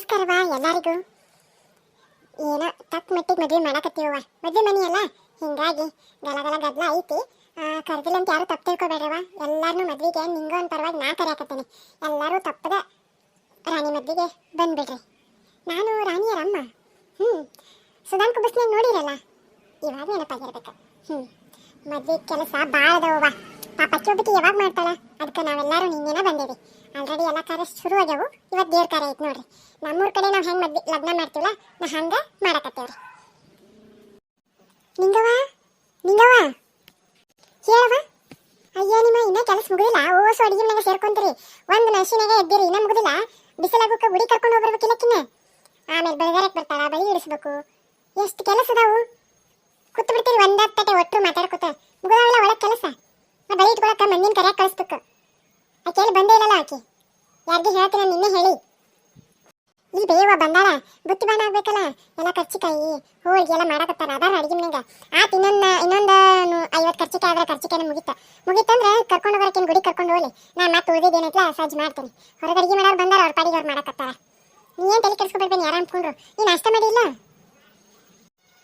ನಮಸ್ಕಾರವಾ ಎಲ್ಲರಿಗೂ. ಏನೋ ತಕ್ಕ ಮಟ್ಟಿಗೆ ಮದುವೆ ಮಾಡಕತ್ತೀವ ಮದುವೆ ಮನಿ ಅಲ್ಲ? ಹಿಂಗಾಗಿ ಗಲಗಲ ಗದ್ಲ ಐತಿ. ಕರೆದಿಲ್ಲ ಅಂತ ಯಾರು ತಪ್ಪು ತಿಳ್ಕೊಬೇಡ್ರವ ಎಲ್ಲಾರನು ಮದ್ವೆಗೆ ನಿಂಗ ಒಂದು ಪರವಾಗಿ ನಾ ಕರೆಯಾಕತ್ತೀನಿ ಎಲ್ಲರೂ ತಪ್ಪದ ರಾಣಿ ಮದ್ವೆಗೆ ಬಂದ್ಬಿಡ್ರಿ. ನಾನು ರಾಣಿಯರಮ್ಮ. ಹ್ಞೂ ಸುಧಾನ್ ಕುಬಸ್ನಾಗ ನೋಡಿರಲ್ಲ? ಇವಾಗ ನೆನಪಾಗಿರ್ಬೇಕು. ಹ್ಞೂ ಮದ್ವೆ ಕೆಲಸ ಭಾಳ ಅದಾವವ್ವ. ಪಾಪ ಒಬ್ಬಕ್ಕೆ ಯಾವಾಗ ಮಾಡ್ತಾಳ? ಅದಕ್ಕೆ ನಾವೆಲ್ಲರೂ ನಿನ್ನೆನ ಬಂದೇವಿ. ಆಲ್ರೆಡಿ ಎಲ್ಲ ಕಾರ್ಯ ಶುರು ಆಗ್ಯಾವು ಇವತ್ತು ದೇವ್ರ ಕಾರ್ಯ ಐತೆ ನೋಡ್ರಿ. ನಮ್ಮೂರ ಕಡೆ ನಾವು ಹೆಂಗೆ ಮದ್ವೆ ಲಗ್ನ ಮಾಡ್ತೀವಲ್ಲ, ನಾ ಹಂಗೆ ಮಾಡಕತ್ತೇವ್ರಿ. ನಿಂಗವ ನಿಂಗವ ಹೇಳವ ಅಯ್ಯೋ, ನಿಮ್ಮ ಇನ್ನ ಕೆಲಸ ಮುಗಿದಿಲ್ಲ. ಓಸು ಅಡಿಗೆ ಮನೆಗೆ ಸೇರ್ಕೊಂತೀರಿ. ಒಂದು ನಶಿನಾಗೆ ಎದ್ದಿರಿ, ಇನ್ನ ಮುಗಿದಿಲ್ಲ. ಬಿಸಿಲಾಗುಕ್ಕ ಗುಡಿ ಕರ್ಕೊಂಡು ಹೋಗ್ಬರ್ಬೇಕಿಲ್ಲಕ್ಕಿನ್ನ ಆಮೇಲೆ ಬೆಳಗಾರಕ್ಕೆ ಬರ್ತಾಳ ಬಳಿ ಇಡಿಸ್ಬೇಕು ಎಷ್ಟು ಕೆಲಸ ಅದಾವು? ಕೂತು ಬಿಡ್ತೀರಿ ಒಂದ್ ತಟ್ಟೆ ಒಟ್ಟು ಮಾತಾಡ್ಕೊತ. ಮುಗಿದಾವಲ್ಲ ಒಳಗೆ ಕೆಲಸ. ನಾ ಬಳಿ ಇಟ್ಕೊಳಕ ಮಂದಿನ ಕರೆಯಾಗ ಕಳಿಸ್ಬೇಕು. ಆಕೆ ಎಲ್ಲಿ ಬಂದೇ ಇಲ್ಲಲ್ಲ ಆಕೆ. ಯಾರಿಗೆ ಹೇಳ್ತೀನಿ ನಿನ್ನೆ ಹೇಳಿ. ಈ ಬೇವ ಬಂದಾರ ಬುತ್ತಿ ಬಾಣ ಆಗ್ಬೇಕಲ್ಲ, ಎಲ್ಲ ಕರ್ಚಿಕಾಯಿ, ಹೋಳಿಗೆ ಎಲ್ಲ ಮಾಡಕತ್ತಾರ ಅದಾರ ಅಡಿಗೆ ಮನೆಗ. ಆತ ಇನ್ನೊಂದು ಇನ್ನೊಂದು ಐವತ್ತು ಕರ್ಚಿಕಾಯಿ ಆದ್ರೆ ಕರ್ಚಿಕಾಯಿನ ಮುಗಿತ. ಮುಗಿತಂದ್ರೆ ಕರ್ಕೊಂಡು ಹೋಗೋಕೆ ಗುಡಿ ಕರ್ಕೊಂಡು ಹೋಗ್ಲಿ. ನಾನು ಮತ್ತೆ ಉಳಿದಿದ್ದೇನೈತ್ಲ ಸಜ್ಜು ಮಾಡ್ತೀನಿ. ಹೊರಗೆ ಅಡಿಗೆ ಮಾಡೋರು ಬಂದಾರ, ಅವ್ರ ಪಾಡಿಗೆ ಅವ್ರು ಮಾಡಕತ್ತಾರ. ನೀ ಏನು ತಲೆ ಕೆಡ್ಸ್ಕೊಬೇಡ್ಬೇನಿ ಯಾರು ಅನ್ಕೊಂಡ್ರು ನೀನು ನಾಷ್ಟ ಮಾಡಿಲ್ಲ?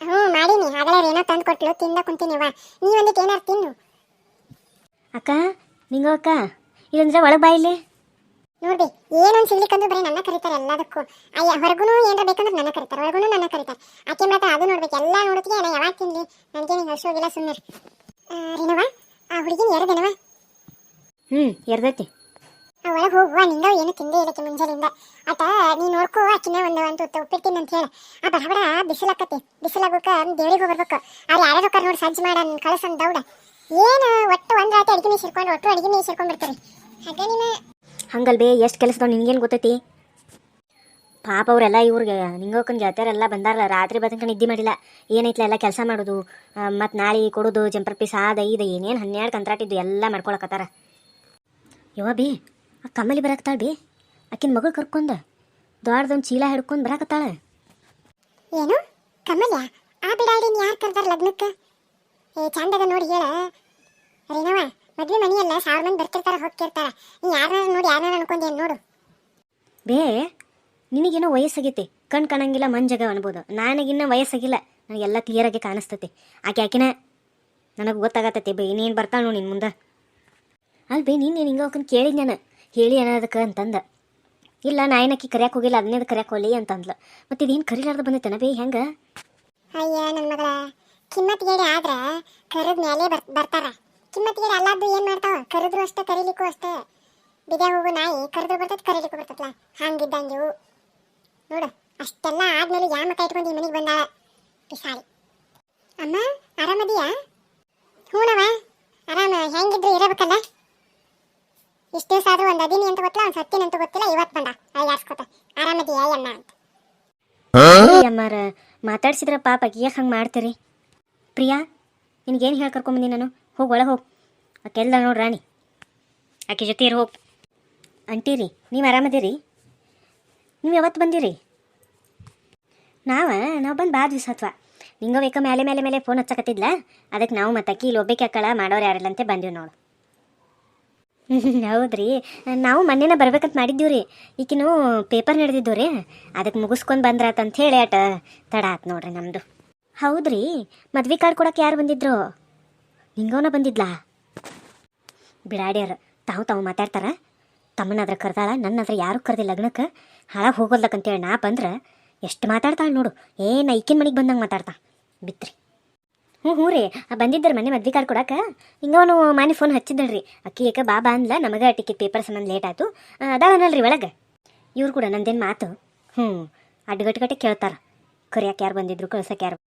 ಹ್ಞೂ, ಮಾಡೀನಿ. ಆಗಲೇ ಏನೋ ತಂದು ಕೊಟ್ಲು, ತಿಂದ ಕುಂತೀನಿ ವಾ ನೀ ಒಂದಿಟ್ಟು ಏನಾರು ತಿನ್ನು. ಅಕ್ಕ, ನಿಂಗೋ ಅಕ್ಕ. ಇಲ್ಲಂದ್ರೆ ಒಳಗೆ ಬಾಯಿಲಿ ನೋಡಿ ನೋಡ್ರಿ ಏನೊಂದು ಸಿಗ್ಲಿಕ್ಕಂದ್ರೆ ಬರೀ ನನ್ನ ಕರೀತಾರೆ ಎಲ್ಲದಕ್ಕೂ. ಅಯ್ಯ ಹೊರಗೂ ಏನಾರ ಬೇಕಂದ್ರೆ ನನ್ನ ಕರೀತಾರೆ ಒಳಗೂ ನನ್ನ ಕರೀತಾರೆ. ಆಕೆ ಮಾತ್ರ ಅದು ನೋಡ್ಬೇಕು ಎಲ್ಲ ನೋಡೋದಕ್ಕೆ ನಾ ಯಾವಾಗ ತಿನ್ಲಿ ನನಗೆ ಏನು ಹಸು ಹೋಗಿಲ್ಲ ಸುಮ್ಮನೆ ರೀನವ ಆ ಹುಡುಗಿನ ಎರಡೇನವ ಹ್ಞೂ ಎರ್ದೈತಿ ಒಳಗೆ ಹೋಗುವ ನಿಂದ ಏನು ತಿಂದೇ ಇಲ್ಲಕ್ಕೆ ಮುಂಜಾನೆಯಿಂದ. ಆತ ನೀ ನೋಡ್ಕೋ ಆಕಿನ ಒಂದು ಒಂದು ಉಪ್ಪಿಟ್ಟಿನ ಉಪ್ಪಿಡ್ತೀನಿ ಅಂತ ಹೇಳಿ. ಆ ಬಡ ಬಡ ಬಿಸಿಲಾಕತಿ ಬಿಸಿಲಾಗೋಕ ದೇವ್ರಿಗೆ ಹೋಗ್ಬರ್ಬೇಕು. ಅವ್ರು ಯಾರ್ಯಾರು ಕರ್ ನೋಡಿ ಸಜ್ಜು ಮಾಡ ಕಳಸನ್ ದೌಡ. ಏನು ಒಟ್ಟು ಒಂದು ರಾತ್ರಿ ಅಡಿಗೆ ಮೀ ಸೇರ್ಕೊಂಡು ಒಟ್ಟು ಅಡಿಗೆ ಮೀ ಸೇರ್ಕೊಂಡು ಬಿಡ್ತಾರೆ ಹಂಗಲ್ ಬೇ ಎಷ್ಟು ಕೆಲಸದವ್ ನಿನಗೇನು ಗೊತ್ತೈತಿ? ಪಾಪ ಅವರೆಲ್ಲ ಇವ್ರಿಗೆ ನಿಂಗೋಕನ್ ಗೆಳತಿಯರೆಲ್ಲ ಬಂದಾರಲ್ಲ ರಾತ್ರಿ ಬದಕ ನಿದ್ದೆ ಮಾಡಿಲ್ಲ. ಏನೈತ್ಲ ಎಲ್ಲ ಕೆಲಸ ಮಾಡೋದು? ಮತ್ತು ನಾಳೆ ಕೊಡೋದು ಜಂಪರ್ ಪೀಸ್ ಆದ ಇದು ಏನೇನು ಹನ್ನೆರಡು ಕಂತ್ರಾಟಿದ್ದು ಎಲ್ಲ ಮಾಡ್ಕೊಳಕತ್ತಾರ. ಯವ ಬಿ ಆ ಕಮ್ಮಲಿ ಬರಾಕತ್ತಾಳ ಬಿ. ಆಕಿನ ಮಗಳು ಕರ್ಕೊಂಡು. ದೊಡ್ಡದೊಂದು ಚೀಲ ಹಿಡ್ಕೊಂಡು ಬರಾಕತ್ತಾಳ. ಏನು? ಕಮಲ್ಯ ಆ ಬಿಡಾಡಿನ ಯಾರು ಕರ್ದಾರ ಲಗ್ನಕ್ಕೆ? ಏ ಚಂದದ ನೋಡಿ ಹೇಳ. ರೀನವ ಮದ್ವೆ ಮನೆಯಲ್ಲ ಸಾವಿರ ಮಂದಿ ಬರ್ತಿರ್ತಾರ ಹೋಗ್ತಿರ್ತಾರ. ನೀ ಯಾರು ನೋಡಿ ಯಾರ ಅನ್ಕೊಂಡೇನು ನೋಡು. ಬೇ ನಿನಗೇನೋ ವಯಸ್ಸಾಗೈತಿ. ಕಣ್ ಕಾಣಂಗಿಲ್ಲ ಮಂಜಗ ಅನ್ಬೋದು. ನನಗಿನ್ನ ವಯಸ್ಸಾಗಿಲ್ಲ. ನನಗೆಲ್ಲ ಕ್ಲಿಯರಾಗಿ ಕಾಣಿಸ್ತೈತಿ. ಆಕೆ ಆಕಿನ ನನಗೆ ಗೊತ್ತಾಗತ್ತೈತಿ ಬೇ ಇನ್ನೇನು ಬರ್ತಾಳ ನೋಡಿ ನಿನ್ನ ಮುಂದೆ. ಅಲ್ಲಿ ಬೇ ನೀನು ಹಿಂಗೆ ಅವಕನ್ ಕೇಳಿದ್ ನಾನು? ಹೇಳಿ ಅನ್ನೋದಕ್ಕೆ ಅಂತಂದ. ಇಲ್ಲ ನಾಯನಕ್ಕಿ ಕರ್ಯಾಕೆ ಹೋಗಿಲ್ಲ ಅದನ್ನೇದು ಕರ್ಯಾಕೆ ಹೋಗಲಿ ಅಂತಂದ್ಲು. ಮತ್ತು ಇದೇನು ಕರಿಲಾರ್ದ ಬಂದೈತೆ ಬೇ ಹೆಂಗೆ? ಅಯ್ಯ ನನ್ನ ಮಗಳ. ಕಿಮ್ಮತ್ಗೇಡಿ ಆದ್ರೆ ಕರೆದ ಮೇಲೆ ಬರ್ತಾರ. ಕಿಮ್ಮತ್ಗೇಡಿ ಅಲ್ಲಾದ್ದು ಏನ್ ಮಾಡ್ತಾವ? ಕರೆದ್ರು ಅಷ್ಟೇ, ಕರೀಲಿಕ್ಕೂ ಅಷ್ಟೇ. ಬಿದ್ಯಾ ಹೋಗು ನಾಯಿ ಕರೆದ್ರು ಬರ್ತೈತೆ, ಕರೀಲಿಕ್ಕೂ ಬರ್ತೈತಲ್ಲ ಹಂಗಿದ್ದಂಗೆ ನೋಡು, ಅಷ್ಟೆಲ್ಲ ಆದ್ಮೇಲೆ ಯಾವ ಮಕ್ಕ ಇಟ್ಕೊಂಡು ಈ ಮನೆಗೆ ಬಂದಾಳ? ಪಿಸಾಳಿ ಅಮ್ಮ ಆರಾಮದಿಯಾ ಹೂಣವ ಆರಾಮ, ಹೆಂಗಿದ್ರು? ಇರಬೇಕಲ್ಲ? ಇಷ್ಟು ದಿವಸ ಆದ್ರೂ ಒಂದು ಅದಿನಿ ಅಂತ ಗೊತ್ತಿಲ್ಲ, ಒಂದು ಸತ್ತಿನ ಅಂತ ಗೊತ್ತಿಲ್ಲ ಇವತ್ತು ಬಂದ. ಅಯ್ಯಾಡ್ಸ್ಕೊತ ಆರಾಮದಿಯಾ ಅಣ್ಣ ಅಂತ. ಅಮ್ಮಾರ, ಮಾತಾಡ್ಸಿದ್ರ ಪಾಪ, ಯಾಕೆ ಹಂಗೆ ಮಾಡ್ತೀರಿ? ಪ್ರಿಯಾ, ನಿನಗೇನು ಹೇಳಿ ಕರ್ಕೊಂಬಂದಿ ನಾನು? ಹೋಗಿ ಒಳಗೆ ಹೋಗಿ. ಆಕೆಲ್ಲ ನೋಡಿ ರಾಣಿ. ಆಕೆ ಜೊತೆ ಇರು, ಹೋಗಿ. ಅಂಟೀರಿ ನೀವು ಆರಾಮದಿರಿ ನೀವು ಯಾವತ್ತು ಬಂದಿರಿ? ನಾವ, ನಾವು ಬಂದು ಭಾಳ ದಿವಸ ನಿಂಗೋ ನಿಂಗ ಬೇಕ ಮೇಲೆ ಮೇಲೆ ಮೇಲೆ ಫೋನ್ ಹಚ್ಚಕತ್ತಿದ್ಲ? ಅದಕ್ಕೆ ನಾವು ಮತ್ತೆ ಅಕ್ಕಿ ಇಲ್ಲಿ ಒಬ್ಬಕ್ಕೆ ಅಕ್ಕಳ ಮಾಡೋರು ಯಾರಿಲ್ಲ ಅಂತ ಬಂದೀವಿ ನೋಡು. ಹೌದ್ರಿ, ನಾವು ಮೊನ್ನೆನ ಬರ್ಬೇಕಂತ ಮಾಡಿದ್ದೀವಿ ರೀ. ಈಕಿನೂ ಪೇಪರ್ ನಡೆದಿದ್ದು ರೀ. ಅದಕ್ಕೆ ಮುಗಿಸ್ಕೊಂಡು ಬಂದ್ರಾತಂತ ಹೇಳಿ ಅಟ ತಡ ಆತ್ ನೋಡ್ರಿ ನಮ್ಮದು ಹೌದ್ರಿ, ಮದ್ವೆ ಕಾರ್ಡ್ ಕೊಡಕ್ಕೆ ಯಾರು ಬಂದಿದ್ರು? ನಿಂಗವನ ಬಂದಿದ್ಲಾ? ಬಿಡಾಡ್ಯಾರ, ತಾವು ತಾವು ಮಾತಾಡ್ತಾರ. ತಮ್ಮನ ಅದ್ರ ಕರ್ದಾಳ ನನ್ನ ಹತ್ರ ಯಾರು ಕರೆದಿಲ್ಲ ಲಗ್ನಕ್ಕೆ. ಹಾಳಾಗಿ ಹೋಗೋದಕ್ಕಂತೇಳಿ ನಾ ಬಂದ್ರೆ ಎಷ್ಟು ಮಾತಾಡ್ತಾಳೆ ನೋಡು. ಏ ಐಕಿನ ಮನೆಗೆ ಬಂದಂಗೆ ಮಾತಾಡ್ತಾ. ಬಿತ್ರಿ. ಹ್ಞೂ ಹ್ಞೂ ರೀ ಬಂದಿದ್ದರು ಮನೆ ಮದ್ವೆ ಕಾರ್ಡ್ ಕೊಡಕ್ಕೆ ಹಿಂಗವನು ಮಾನಿ ಫೋನ್ ಹಚ್ಚಿದ್ದಳ್ರಿ ಅಕ್ಕಿ ಏಕ ಬಾಬಾ ಅಂದ್ಲ, ನಮಗೆ ಟಿಕೆಟ್ ಪೇಪರ್ ಸಂಬಂಧ ಲೇಟ್ ಆಯ್ತು. ಅದಾವನಲ್ರಿ ಒಳಗೆ. ಇವ್ರು ಕೂಡ ನಂದೇನು ಮಾತು? ಹ್ಞೂ, ಅಡ್ಗಟ್ಗಟ್ಟೆ ಕೇಳ್ತಾರೆ. ಕರಿಯಕ್ಕೆ ಯಾರು ಬಂದಿದ್ರು ಕಳ್ಸಕ್ಕೆ ಯಾರು